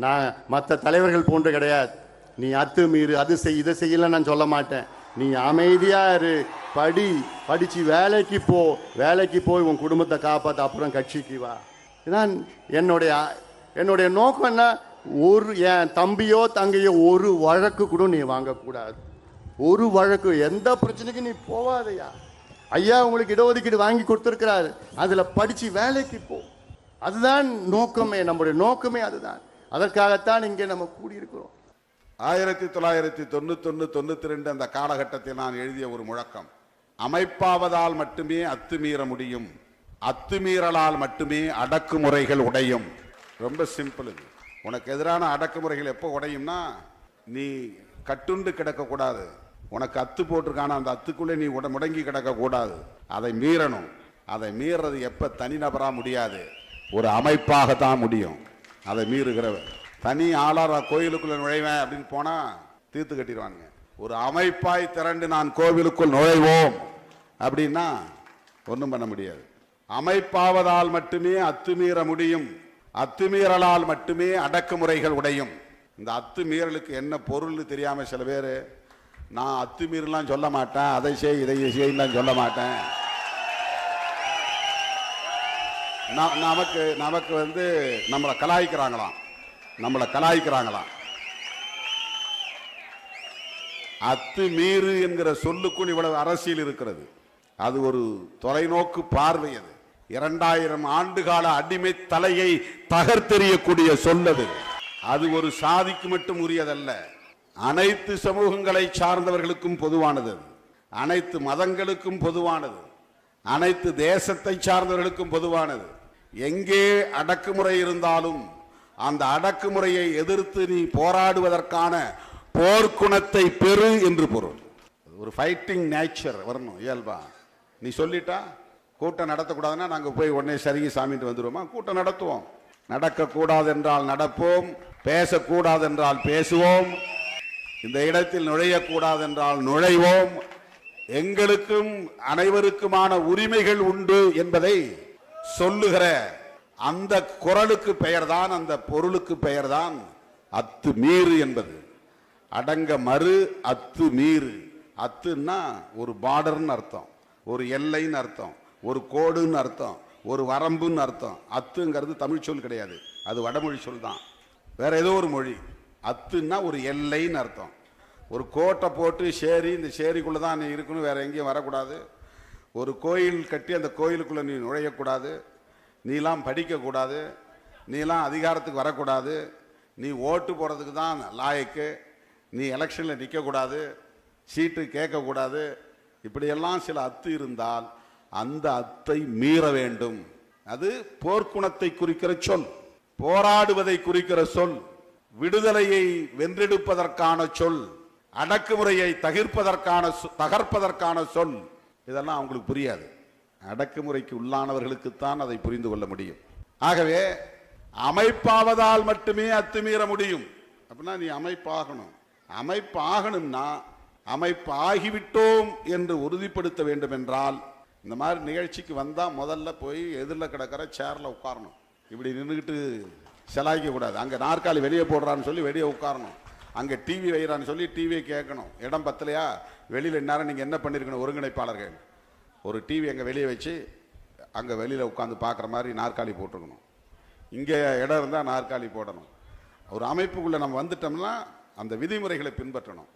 நான் மற்ற தலைவர்கள் போன்று கிடையாது. நீ அத்து மீறு அது செய் இதை செய்யல நான் சொல்ல மாட்டேன். நீ அமைதியாக இரு. படி படித்து வேலைக்கு போ. வேலைக்கு போய் உன் குடும்பத்தை காப்பாற்ற அப்புறம் கட்சிக்கு வா. இதான் என்னுடைய என்னுடைய நோக்கம் என்ன? ஒரு என் தம்பியோ தங்கையோ ஒரு வழக்கு கூட நீ வாங்கக்கூடாது. ஒரு வழக்கு எந்த பிரச்சனைக்கும் நீ போவாதையா. ஐயா உங்களுக்கு இடஒதுக்கீடு வாங்கி கொடுத்துருக்கிறாரு. அதில் படித்து வேலைக்கு போ. அதுதான் நோக்கமே நம்முடைய நோக்கமே அதுதான். அதற்காகத்தான் இங்கே நம்ம கூடியிருக்கிறோம். ஆயிரத்தி தொள்ளாயிரத்தி தொண்ணூத்தொன்னு தொண்ணூத்தி ரெண்டு அந்த காலகட்டத்தில் நான் எழுதிய ஒரு முழக்கம். அமைப்பாவதால் மட்டுமே அத்துமீற முடியும். அத்துமீறலால் மட்டுமே அடக்குமுறைகள் உடையும். ரொம்ப சிம்பிள் இது. உனக்கு எதிரான அடக்குமுறைகள் எப்போ உடையும்னா நீ கட்டுண்டு கிடக்கக்கூடாது. உனக்கு அத்து போட்டிருக்கான அந்த அத்துக்குள்ளே நீ உட முடங்கி கிடக்கக்கூடாது. அதை மீறணும். அதை மீறது எப்போ தனிநபராக முடியாது. ஒரு அமைப்பாக தான் முடியும். அதை மீறுகிறவர். தனி ஆளாரா கோயிலுக்குள்ள நுழைவேன் அப்படின்னு போனா தீர்த்து கட்டிடுவானுங்க. ஒரு அமைப்பாய் திரண்டு நான் கோவிலுக்குள் நுழைவோம் அப்படின்னா ஒன்றும் பண்ண முடியாது. அமைப்பாவதால் மட்டுமே அத்துமீற முடியும். அத்துமீறலால் மட்டுமே அடக்குமுறைகள் உடையும். இந்த அத்துமீறலுக்கு என்ன பொருள்னு தெரியாமல் சில பேர் நான் அத்துமீறலாம் சொல்ல மாட்டேன். அதை செய் இதை செய்யலாம் சொல்ல மாட்டேன். நமக்கு நமக்கு வந்து நம்மளை கலாய்க்கிறாங்களாம். நம்மளை கலாய்க்கிறாங்களாம். அத்துமீறு என்கிற சொல்லுக்குள் இவ்வளவு அரசியல் இருக்கிறது. அது ஒரு தொலைநோக்கு பார்வை அது. இரண்டாயிரம் ஆண்டுகால அடிமை தலையை தகர்த்தெறியக்கூடிய சொல்லது அது. ஒரு சாதிக்கு மட்டும் உரியதல்ல. அனைத்து சமூகங்களை சார்ந்தவர்களுக்கும் பொதுவானது அது. அனைத்து மதங்களுக்கும் பொதுவானது. அனைத்து தேசத்தை சார்ந்தவர்களுக்கும் பொதுவானது. எங்கே அடக்குமுறை இருந்தாலும் அந்த அடக்குமுறையை எதிர்த்து நீ போராடுவதற்கான போர்க்குணத்தை பெறு என்று பொருள். ஒரு ஃபைட்டிங் நேச்சர் வரணும் இயல்பா. நீ சொல்லிட்டா கூட்டம் நடத்தக்கூடாதுன்னா நாங்கள் போய் உடனே சரிங்க சாமிட்டு வந்துடுவோமா கூட்டம் நடத்துவோம். நடக்கக்கூடாது என்றால் நடப்போம் பேசக்கூடாது என்றால் பேசுவோம் இந்த இடத்தில் நுழையக்கூடாது என்றால் நுழைவோம். எங்களுக்கும் அனைவருக்குமான உரிமைகள் உண்டு என்பதை சொல்லுகிற அந்த குரலுக்கு பெயர்தான் அந்த பொருளுக்கு பெயர்தான் அத்து மீறு என்பது. அடங்க மறு அத்து மீறு அத்துன்னா ஒரு பார்டர்னு அர்த்தம் ஒரு எல்லைன்னு அர்த்தம் ஒரு கோடுன்னு அர்த்தம் ஒரு வரம்புன்னு அர்த்தம். அத்துங்கிறது தமிழ் சொல் கிடையாது அது வடமொழி சொல் தான். வேற ஏதோ ஒரு மொழி. அத்துன்னா ஒரு எல்லைன்னு அர்த்தம். ஒரு கோட்டை போட்டு சேரி இந்த சேரிக்குள்ளே தான் நீ இருக்கணும் வேற எங்கேயும் வரக்கூடாது. ஒரு கோயில் கட்டி அந்த கோயிலுக்குள்ளே நீ நுழையக்கூடாது நீலாம் படிக்கக்கூடாது நீலாம் அதிகாரத்துக்கு வரக்கூடாது நீ ஓட்டு போகிறதுக்கு தான் லாயக்கு நீ எலெக்ஷனில் நிற்கக்கூடாது சீட்டு கேட்கக்கூடாது. இப்படியெல்லாம் சில அத்து இருந்தால் அந்த அத்தை மீற வேண்டும். அது போர்க்குணத்தை குறிக்கிற சொல் போராடுவதை குறிக்கிற சொல் விடுதலையை வென்றெடுப்பதற்கான சொல் அடக்குமுறையை தகிர்ப்பதற்கான தகர்ப்பதற்கான சொல். இதெல்லாம் அவங்களுக்கு புரியாது. அடக்குமுறைக்கு உள்ளானவர்களுக்குத்தான் அதை புரிந்து கொள்ள முடியும். ஆகவே அமைப்பாவதால் மட்டுமே அத்துமீற முடியும். அப்படின்னா நீ அமைப்பாகணும். அமைப்பாகணும்னா அமைப்பு ஆகிவிட்டோம் என்று உறுதிப்படுத்த வேண்டும் என்றால் இந்த மாதிரி நிகழ்ச்சிக்கு வந்தால் முதல்ல போய் எதிரில் கிடக்கிற சேரில் உட்காரணும். இப்படி நின்றுக்கிட்டு செலாய்க்க கூடாது. அங்கே நாற்காலி வெளியே போடுறான்னு சொல்லி வெளியே உட்காரணும். அங்கே டிவி வைகிறான்னு சொல்லி டிவியை கேட்கணும். இடம் பத்தலையா? வெளியில் இந்நேரம் நீங்கள் என்ன பண்ணியிருக்கணும் ஒருங்கிணைப்பாளர்கள்? ஒரு டிவி அங்கே வெளியே வச்சு அங்கே வெளியில் உட்காந்து பார்க்குற மாதிரி நாற்காலி போட்டிருக்கணும். இங்கே இடம் இருந்தால் நாற்காலி போடணும். ஒரு அமைப்புக்குள்ளே நம்ம வந்துட்டோம்னா அந்த விதிமுறைகளை பின்பற்றணும்.